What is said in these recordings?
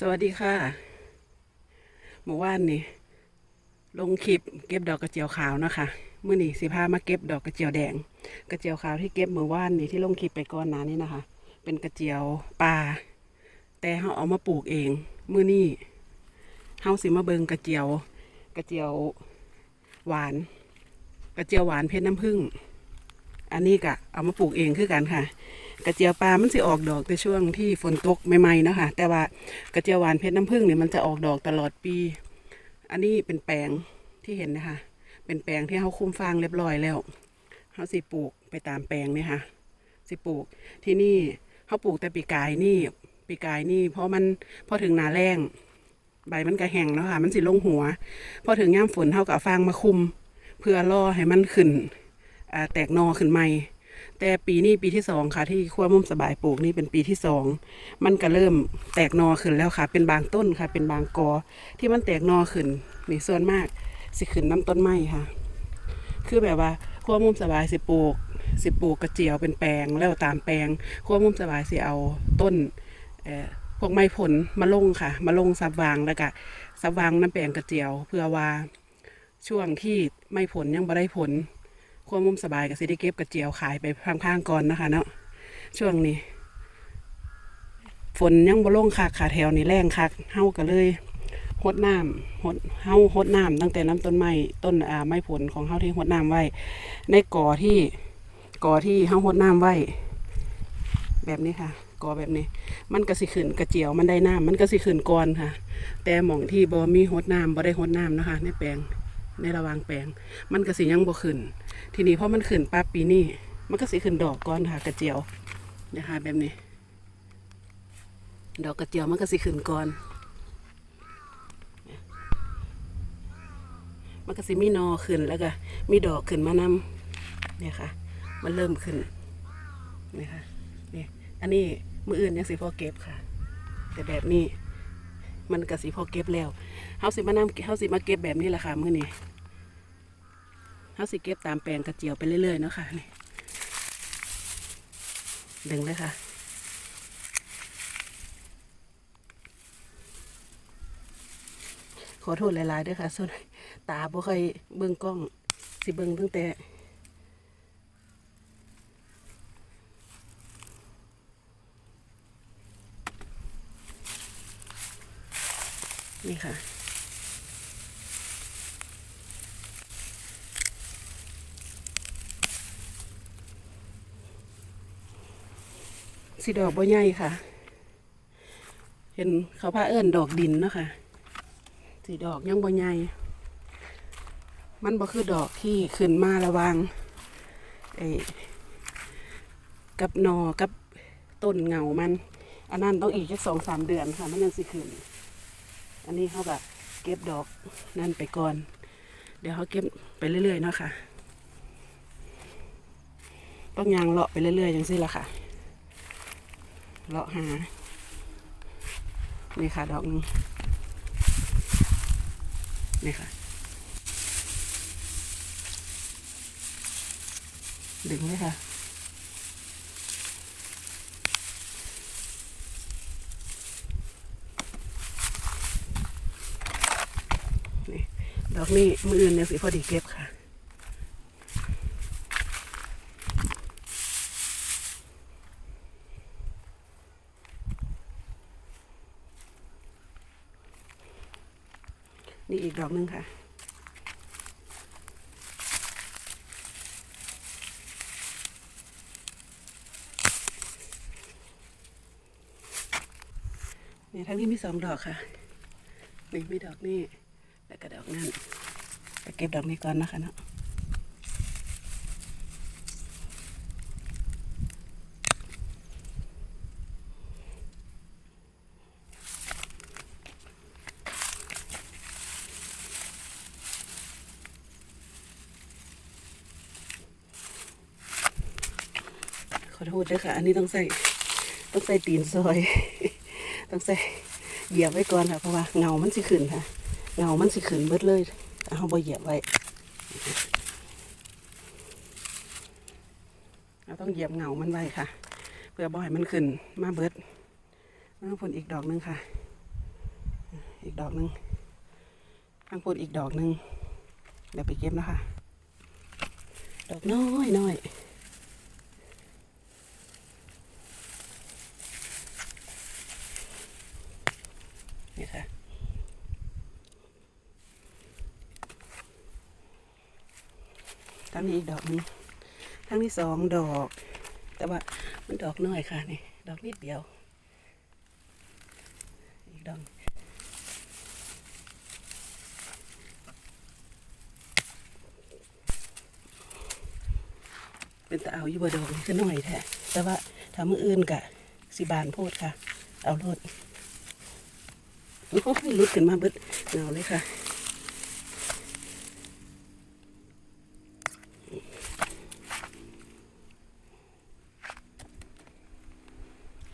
สวัสดีค่ะเมื่อวานนี่ลงคลิปเก็บดอกกระเจียวขาวนะคะเมื่อนี้สิพามาเก็บดอกกระเจียวแดง กระเจียวขาวที่เก็บเมื่อวานนี่ที่ลงคลิปไปก่อนหน้านี้นะคะ เป็นกระเจียวป่าแต่เขาเอามาปลูกเองเมื่อนี้เฮาสิมาเบิงกระเจียว กระเจียวหวาน กระเจียวหวานเพชรน้ำผึ้งอันนี้กะเอามาปลูกเองคือกันค่ะ กระเจียวปลา มันสิออกดอกในช่วงที่ฝนตกใหม่ๆนะคะแต่ว่ากระเจียวหวานเพชรน้ำผึ้งเนี่ยมันจะออกดอกตลอดปี อันนี้เป็นแปลงที่เห็นนะคะ เป็นแปลงที่เขาคุ้มฟางเรียบร้อยแล้วเขาสิปลูกไปตามแปลงเนี่ยค่ะ สิปลูกที่นี่เขาปลูกแต่ปีกายนี่ปีกายนี่เพราะมันพอถึงหนาแรงใบมันก็แห้งแล้วค่ะ มันสิลงหัว พอถึงย่ามฝนเท่ากับฟางมาคุม เพื่อล่อให้มันขึ้นแตกนอขึ้นใหม่ แต่ปีนี้ปีที่สองค่ะ ที่ขั้วมุมสบายปลูกนี่เป็นปีที่สองมันก็เริ่มแตกนอขึ้นแล้วค่ะ เป็นบางต้นค่ะ เป็นบางกอ ที่มันแตกนอขึ้นนี่ส่วนมากสิขึ้นน้ำต้นไม้ค่ะ คือแบบว่าขั้วมุมสบายสิปลูกสิปลูกกระเจียวเป็นแปลงแล้วตามแปลงขั้วมุมสบายสิเอาต้นเอ่อพวกไม้ผลมาลงค่ะ มาลงซับวางแล้วก็ซับวางน้ำแปลงกระเจียว เพื่อว่าช่วงที่ไม้ผลยังบ่ได้ผล ขั้วมุมสบายกับสิได้เก็บกระเจียวขายไปข้างๆก่อนนะคะ เนาะช่วงนี้ ฝนยังบ่ลงคักค่ะแถวนี้แรงคักเฮาก็เลยหดน้ำหดเฮาหดน้ำตั้งแต่น้ำต้นไม้ต้นอ่าไม้ผลของเฮาที่หดน้ำไว้ ในก่อที่ก่อที่เฮาหดน้ำไว้ แบบนี้ค่ะก่อแบบนี้ มันก็สิขึ้นกระเจียวมันได้น้ำมันก็สิขึ้นก่อนค่ะ แต่หม่องที่บ่มีหดน้ำบ่ได้หดน้ำนะคะ ในแปลงในระวางแปลง มันก็สิยังบ่ขึ้น ทีนี้พอมันขึ้นปั๊บปีนี้มันก็สิขึ้นดอกก่อนค่ะกระเจียวนะคะแบบนี้ ดอกกระเจียวมันก็สิขึ้นก่อนมันก็สิมีนอขึ้นแล้วก็มีดอกขึ้นมานำเนี่ยค่ะ มันเริ่มขึ้นนี่ค่ะนี่อันนี้มืออื่นยังสิพอเก็บค่ะ แต่แบบนี้ มันก็สิพอเก็บแล้วเฮาสิมานำเฮาสิมาเก็บแบบนี้แหละค่ะมื้อนี้ เฮาสิเก็บตามแปลงกระเจียวไปเรื่อยๆเนาะค่ะนี่ดึงเลยค่ะ ขอโทษหลายๆด้วยค่ะส่วนตาบ่เคยเบิ่งกล้อง สิเบิ่งตั้งแต่นี่ค่ะ สีดอกบ่ใหญ่ค่ะ เห็นเขาพาเอิ้นดอกดินเนาะค่ะสีดอกยังบ่ใหญ่มันบ่คือดอกที่ขึ้นมาระวังไอ้กับนอกับต้นเงามัน อันนั้นต้องอีกแค่สองสามเดือนค่ะมันยังสิขึ้น อันนี้เขาแบบเก็บดอกนั่นไปก่อน เดี๋ยวเขาเก็บไปเรื่อยๆเนาะค่ะ ต้องยางเลาะไปเรื่อยๆอย่างนี้ละค่ะ เลาะหา นี่ค่ะ ดอกนึงนี่ค่ะ ดึงเลยค่ะนี่ดอกนี้มืออื่นเนี่ยสิพอดีเก็บค่ะ ดอกหนึ่งค่ะ นี่ทั้งนี้มีสองดอกค่ะ นี่มีดอกนี่แล้วก็ดอกนั่นไปเก็บดอกนี้ก่อนนะคะเนาะ ด้วยค่ะ อันนี้ต้องใส่ ต้องใส่ตีนซอย ต้องใส่เหยียบไว้ก่อนค่ะ เพราะว่าเงามันสิขึ้นค่ะ เงามันสิขึ้นเบิดเลย เอาบ่เหยียบไว้เราต้องเหยียบเงามันไว้ค่ะ เพื่อบ่ให้มันขึ้นมาเบิดแล้วผลอีกดอกหนึงค่ะ อีกดอกหนึ่งข้างพูดอีกดอกหนึ่งเดี๋ยวไปเก็บนะคะ ดอกน้อยน้อย นี่ค่ะทั้งนี้อีกดอกนึงทั้งนี้สองดอก แต่ว่ามันดอกน้อยค่ะนี่ ดอกนิดเดียว อีกดอกเป็นตะเอาอยู่บ่ดอกนี่คือน้อยแท้แต่ว่าถ้ามืออื่นกะสิบานโพดค่ะ เอารถ โอ้ยลุดขึ้นมาเบิดเงาเลยค่ะ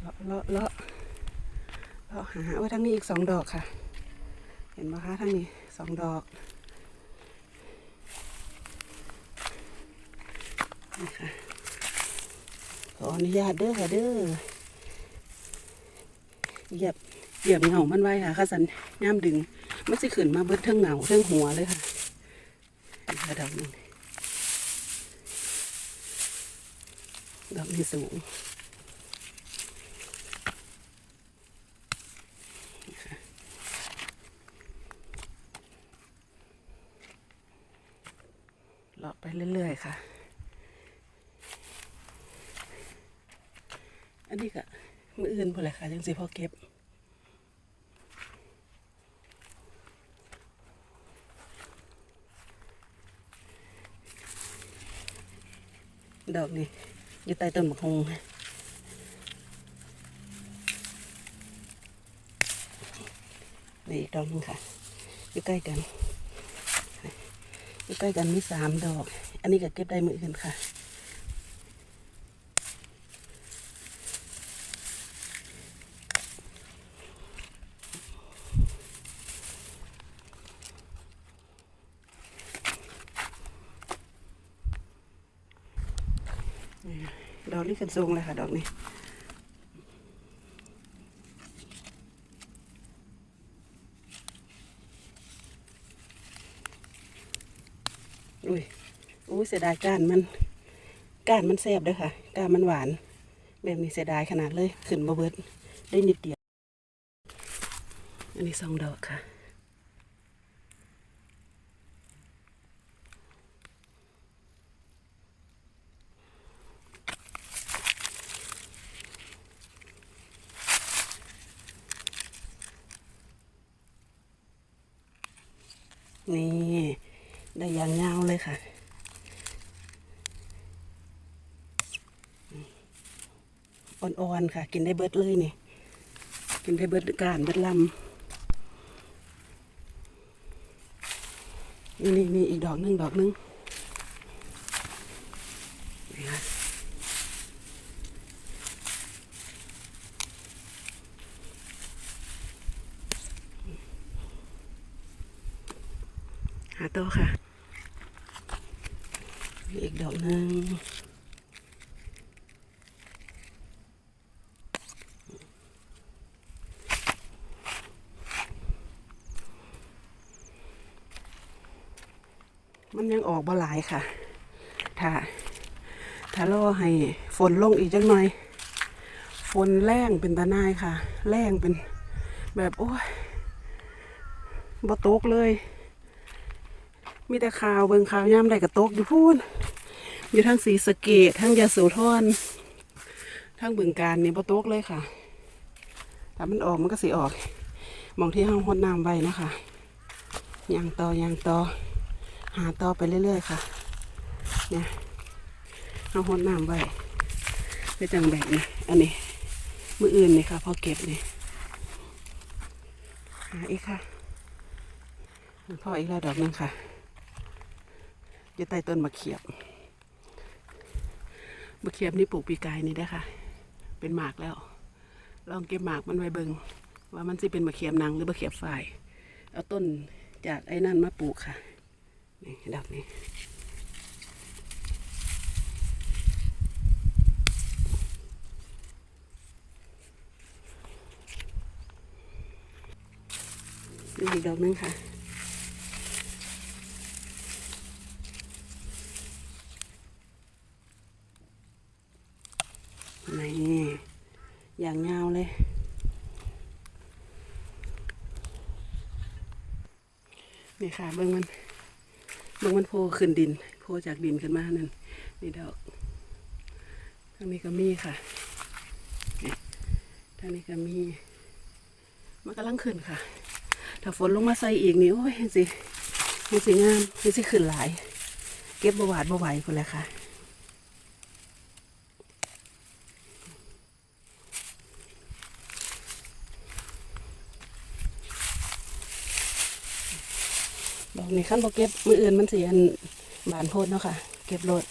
เลาะเลาะเลาะเลาะหาว่าทั้งนี้อีกสองดอกค่ะ เห็นไหมคะทั้งนี้สองดอกนี่ค่ะขออนุญาตเด้อค่ะเด้อเหยียบ เหยียบเงามันไว้ค่ะข้าสันย่ามดึงมันสิขึ้นมาเบิดเทั้งเงาเทั้งหัวเลยค่ะนี่ค่ะดอกหนึงดอกนี้สูงเลาะไปเรื่อยๆค่ะ อันนี้ก็มืออื่นพอเลยค่ะยังสิพอเก็บ ดอกนี่อยู่ใต้ต้นมะฮงนี่อีกดอกนึงค่ะ อยู่ใกล้กัน อยู่ใกล้กันมีสามดอก อันนี้ก็เก็บได้มืออื่นค่ะ ดอกนี้นสูงเลยค่ะ ดอกนี้อุ้ยอุ้ยเสียดายก้านมันก้านมันแซ่บด้วยค่ะก้านมันหวาน แบบนี้เสียดายขนาดเลย ขึ้นมาเบิดได้นิดเดียว อันนี้สองดอกค่ะ นี่ได้ยางยาวเลยค่ะ อ่อนๆค่ะ กินได้เบิดเลยนี่ กินได้เบิดการเบิดลำนี่นี่นี่อีกดอกหนึงดอกหนึง หาตัวค่ะ อีกดอกหนึ่งมันยังออกบ่หลายค่ะ ถ้า ถ้ารอให้ฝนลงอีกจักหน่อย ฝนแรงเป็นตาหนายค่ะ แรงเป็นแบบ โอ้ยบ่ตกเลย มีแต่ข่าวเบิ่งข่าวย่ำได้กระตกอยู่พูนอยู่ทั้งสีสะเกตทั้งยาสูทรทั้งบึงการเนี่ยบ่ตกเลยค่ะถ้ามันออกมันก็สิออกมองที่ห้องหดน้ำไว้นะคะยางต่อยางต่อหาต่อไปเรื่อยๆค่ะเนี่ยเอาหดน้ำไว้ไปจังแบบนี้อันนี้มืออื่นนี่ค่ะพอเก็บนี่หาอีกค่ะพออีกแล้วดอกหนึงค่ะ อยู่ใต้ต้นมะเขียบมะเขียบนี่ปลูกปีกายนี่ได้ค่ะ เป็นหมากแล้ว ลองเก็บหมากมันไว้เบิงว่ามันสิเป็นมะเขียบนางหรือมะเขียบฝ่าย เอาต้นจากไอ้นั่นมาปลูกค่ะนี่ดอกนี้อีกดอกนึงค่ะ นี่ อย่างเงาวเลย นี่ค่ะเบิ้งมันเบิ้งมันโผล่ขึ้นดินโผล่จากดินขึ้นมานั่นนี่ดอกทางนี้ก็มีค่ะทางนี้ก็มีมันกำลังขึ้นค่ะ ถ้าฝนลงมาใส่อีกนี่โอ้ยเห็นสิเห็นสิงามเห็นสิขึ้นหลาย เก็บบวาดบไหวคนแหละค่ะ นี้ขั้นบ่เก็บมืออื่นมันเสียนบานโพดเนาะค่ะ เก็บโลด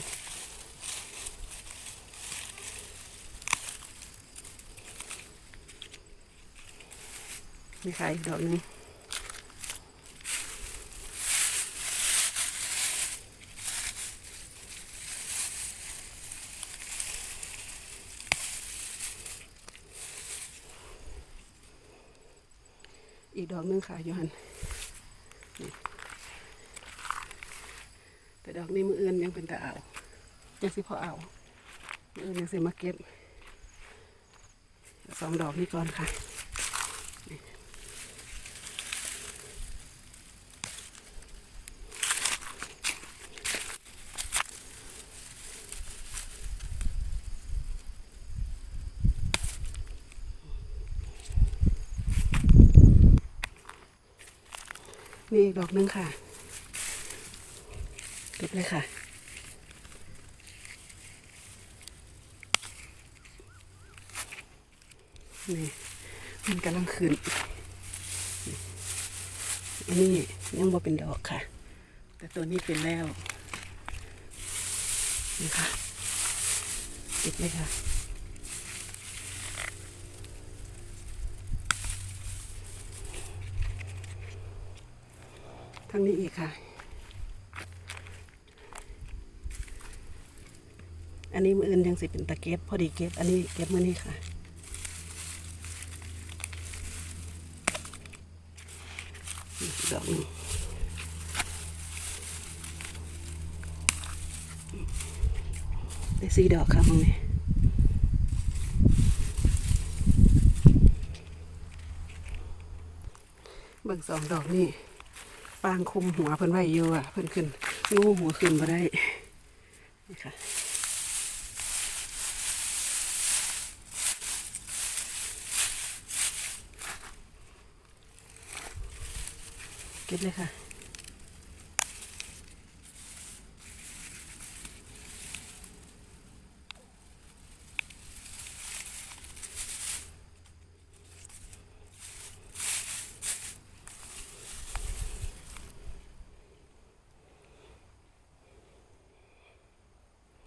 นี่ค่ะอีกดอกนึงอีกดอกนึงค่ะยูฮัน แต่ดอกนี้มืออื่นยังเป็นตาเอายังสิพอเอามืออื่นยังสิมาเก็บสองดอกนี้ก่อนค่ะนี่อีกดอกหนึงค่ะ เก็บเลยค่ะ นี่มันกำลังขึ้น อันนี้ยังบ่เป็นดอกค่ะ แต่ตัวนี้เป็นแล้วนี่ค่ะเก็บเลยค่ะทางนี้อีกค่ะ อันนี้มืออื่นยังสิเป็นตะเก็บพอดีเก็บ อันนี้เก็บมือนี้ค่ะ ดอกหนึ่งได้สี่ดอกค่ะมึงนี่เบิ่งสองดอกนี่ปางคุมหัวเพิ่นไว้อยู่อะ เพิ่นขึ้นงูหัวขึ้นมาได้นี่ค่ะ เก็บเลยค่ะ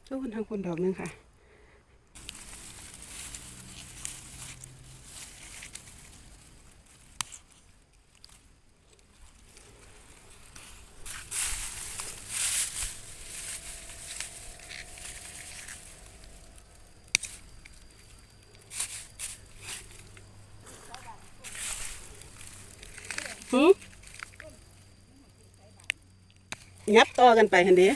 ทุกคนทางคนดอกนึงค่ะ หืม ยับต่อกันไปเห็นดิ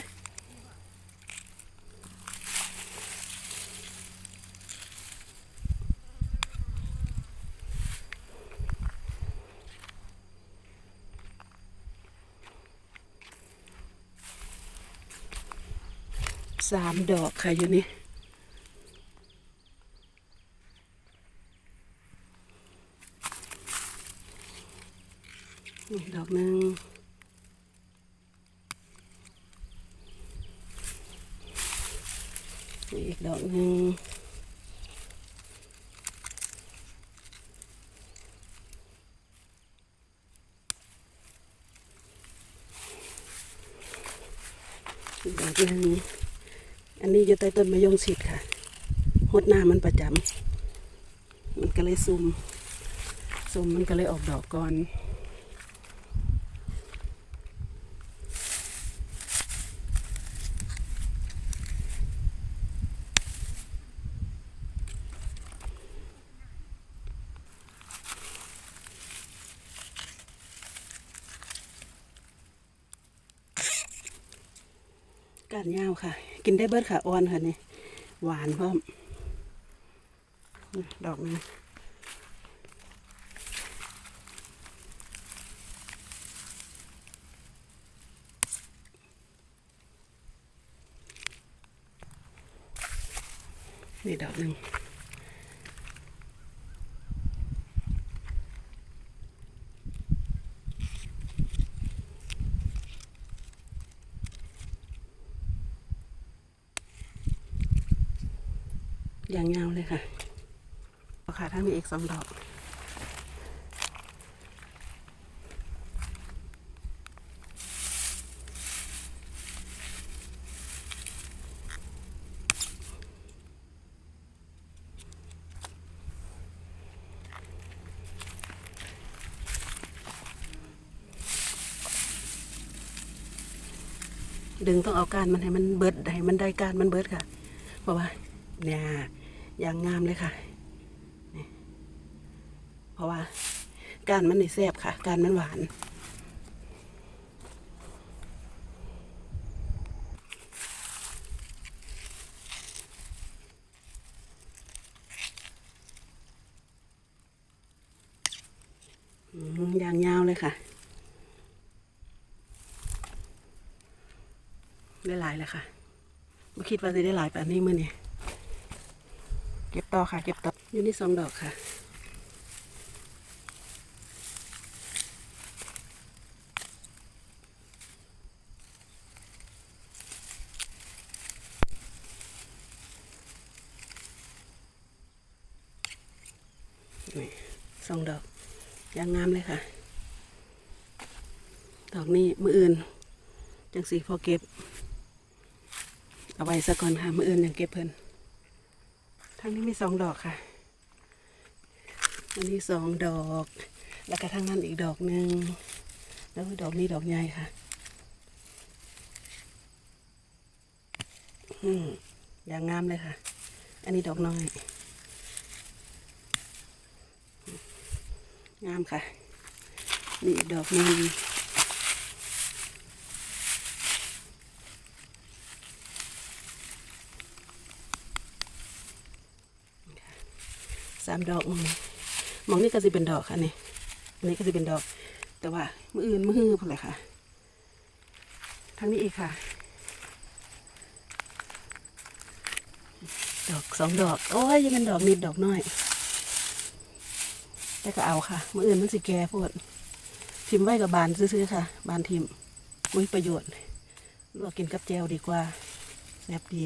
สามดอกค่ะอยู่นี่ดอกหนึ่ง ต้นมะยงชิดค่ะหดหน้ามันประจำ มันก็เลยซุ่มซุ่มมันก็เลยออกดอกก่อนการยาวค่ะ กินได้เบิดค่ะอ่อนค่ะนี่หวานพร้อมดอกนี้นี่ดอกหนึ่งอย่างยาวเลย ค่ะเอาค่ะทั้งมีอีกสองดอกดึงต้องเอาการมันให้มันเบิดให้มันได้การมันเบิดค่ะเพราะว่าเนี่ย อย่างงามเลยค่ะ เพราะว่าการมันนี่แซ่บค่ะ การมันหวาน อย่างยาวเลยค่ะ ได้หลายแล้วค่ะไม่คิดว่าจะได้หลายแบบนี้เมื่อนี้ เก็บต่อค่ะเก็บต่ออยู่นี่สองดอกค่ะสองดอกยางงามเลยค่ะ ดอกนี้มืออื่น จังสีพอเก็บ เอาไว้ซะก่อนค่ะ มืออื่นยังเก็บเพิ่น ทางนี้มีสองดอกค่ะ อันนี้สองดอก แล้วก็ทางนั้นอีกดอกหนึ่ง แล้วดอกนี้ดอกใหญ่ค่ะ อืมอย่างงามเลยค่ะ อันนี้ดอกน้อย งามค่ะ นี่อีกดอกหนึงามดอกอืมมองนี่ก็จะเป็นดอกค่ะนี่อันนี้ก็จะเป็นดอก แต่ว่ามืออื่นมือฮือพอเลยค่ะทางนี้อีกค่ะ ดอกสองดอก โอ้ยยังเป็นดอกนิดดอกน้อย แต่ก็เอาค่ะ มืออื่นมันสิแก่โพดทิมไว้กับบานซื้อๆค่ะ บานทิมมุ้ยประโยชน์ลวกกินกับแจวดีกว่าแซ่บดี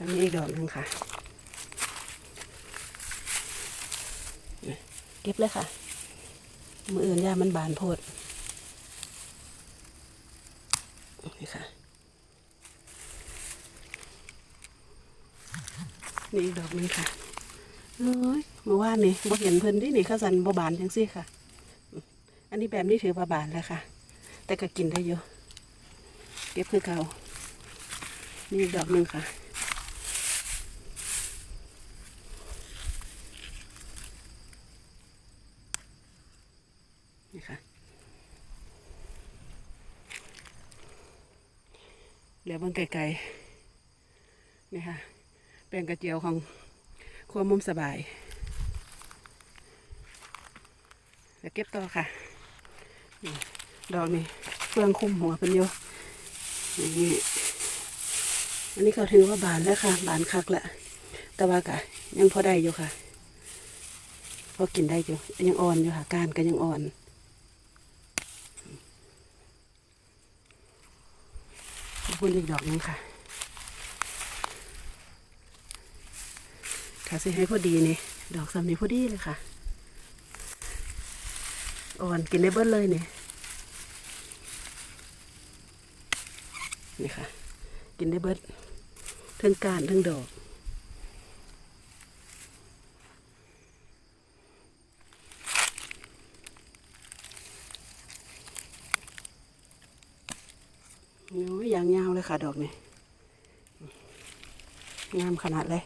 ตอนนี้อีกดอกหนึ่งค่ะ เก็บเลยค่ะ มืออื่นย่ามันบานโพดนี่ค่ะ นี่อีกดอกหนึงค่ะเอ้ยเมื่อวานนี่บ่เห็นเพิ่นดินี่ข้าวสันบ่บานจังซี่ค่ะ อันนี้แบบนี้ถือว่าบานแล้วค่ะ แต่ก็กินได้อยู่เก็บคือเก่านี่อีกดอกหนึงค่ะ เหลือเบิ่งไกลๆนี่ค่ะแป้งกระเจียวของครัวมุมสบายเดี๋ยวเก็บต่อค่ะดอกนี่เฟืองคุมหัวเป็นอยู่นี่อันนี้ก็ถือว่าบานแล้วค่ะ บานคักแหละแต่ว่ากะยังพอได้อยู่ค่ะ พอกินได้อยู่ ยังอ่อนอยู่ค่ะ การก็ยังอ่อน พูดอีกดอกหนึงค่ะค่ะสิให้พอดีนี่ดอกสำนี้พอดีเลยค่ะอ่อนกินได้เบิดเลยนี่นี่ค่ะ กินได้เบิดทั้งการทั้งดอก โอ้ยยางยาวเลย ค่ะดอกนี่งามขนาดเลย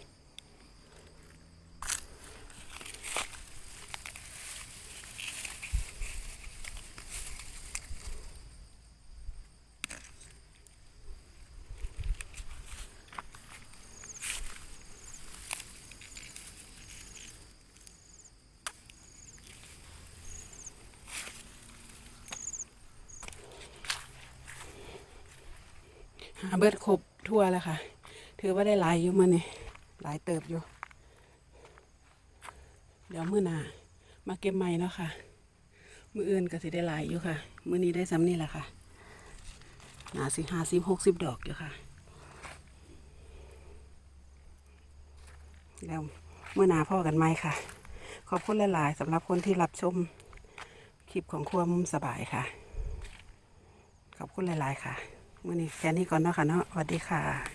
เบิดครบทั่วแล้วค่ะ ถือว่าได้หลายอยู่มื้อนี้หลายเติบอยู่ เดี๋ยวมื้อหน้ามาเก็บใหม่เนาะค่ะ มืออื่นก็สิได้หลายอยู่ค่ะ มื้อนี้ได้ซ้ำนี่แหละค่ะ หนาสิห้าสิบหกสิบดอกอยู่ค่ะ แล้วเมื่อหนาพ่อกันไหมค่ะ ขอบคุณหลายๆสำหรับคนที่รับชมคลิปของครัวมุมสบายค่ะ ขอบคุณหลาย ๆ ค่ะ มื่อนี้แค่นี้ก่อนเนาะค่ะเนาะสวัสดีค่ะ